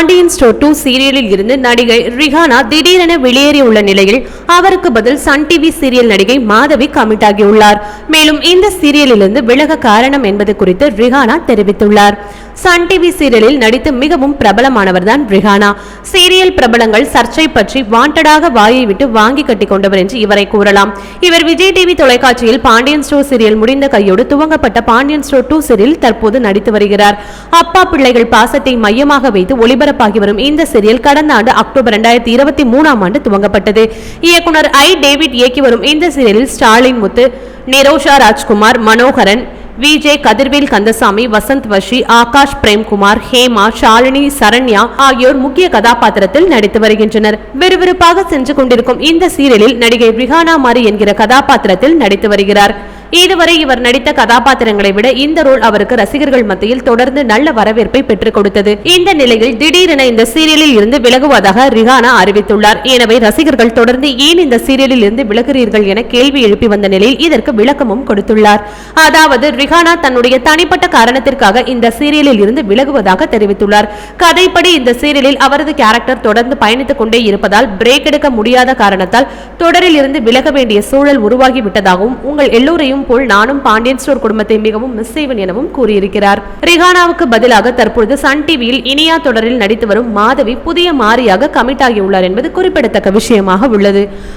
Pandian store two சீரியலில் இருந்து நடிகை ரிஹானா திடீரென வெளியேறியுள்ள நிலையில் அவருக்கு பதில் சன் டிவி சீரியல் நடிகை மாதவி கமிட் ஆகியுள்ளார் மேலும் இந்த சீரியலிலிருந்து விலக காரணம் என்பது குறித்து ரிஹானா தெரிவித்துள்ளார். சன் டிவி சீரியலில் நடித்து மிகவும் பிரபலமானவர் தான் ரிஹானா. சீரியல் பிரபலங்கள் சர்ச்சை பற்றி வாண்டடாக வாயை விட்டு வாங்கி கட்டி கொண்டவர் என்று இவரை கூறலாம். இவர் விஜய் டிவி தொலைக்காட்சியில் பாண்டியன் ஸ்டோர் சீரியல் முடிந்த கையோடு துவங்கப்பட்ட பாண்டியன் ஸ்டோர் டூ சீரியல் தற்போது நடித்து வருகிறார். அப்பா பிள்ளைகள் பாசத்தை மையமாக வைத்து ஒளிபர ஒளிபரப்பாகி வரும் இந்த சீரியல் கடந்த ஆண்டு அக்டோபர் இரண்டாயிரத்தி இருபத்தி மூணாம் ஆண்டு துவங்கப்பட்டது. இயக்குனர் ஐ. டேவிட் இயக்கி வரும் இந்த சீரியலில் ஸ்டாலின் முத்து நிரோஷா ராஜ்குமார் மனோகரன் விஜய் கதிர்வேல் கந்தசாமி வசந்த் வஷி ஆகாஷ் பிரேம்குமார் ஹேமா ஷாலினி சரண்யா ஆகியோர் முக்கிய கதாபாத்திரத்தில் நடித்து வருகின்றனர். விறுவிறுப்பாக சென்று கொண்டிருக்கும் இந்த சீரியலில் நடிகை ரிஹானா மாரி என்கிற கதாபாத்திரத்தில் நடித்து வருகிறார். இதுவரை இவர் நடித்த கதாபாத்திரங்களை விட இந்த ரோல் அவருக்கு ரசிகர்கள் மத்தியில் தொடர்ந்து நல்ல வரவேற்பை பெற்றுக் கொடுத்தது. இந்த நிலையில் திடீரென இந்த சீரியலில் இருந்து விலகுவதாக ரிஹானா அறிவித்துள்ளார். எனவே ரசிகர்கள் தொடர்ந்து ஏன் இந்த சீரியலில் இருந்து விலகிறீர்கள் என கேள்வி எழுப்பி வந்த நிலையில் இதற்கு விளக்கமும் கொடுத்துள்ளார். அதாவது ரிஹானா தன்னுடைய தனிப்பட்ட காரணத்திற்காக இந்த சீரியலில் இருந்து விலகுவதாக தெரிவித்துள்ளார். கதைப்படி இந்த சீரியலில் அவரது கேரக்டர் தொடர்ந்து பயணித்துக் கொண்டே இருப்பதால் பிரேக் எடுக்க முடியாத காரணத்தால் தொடரில் இருந்து விலக வேண்டிய சூழல் உருவாகி விட்டதாகவும் உங்கள் எல்லோரையும் போல் நானும் பாண்டியன் ஸ்டோர் குடும்பத்தை மிகவும் மிஸ் செய்வேன் எனவும் கூறியிருக்கிறார். ரிஹானாவுக்கு பதிலாக தற்பொழுது சன் டிவியில் இனியா தொடரில் நடித்து வரும் மாதவி புதிய மாரியாக கமிட் ஆகியுள்ளார் என்பது குறிப்பிடத்தக்க விஷயமாக உள்ளது.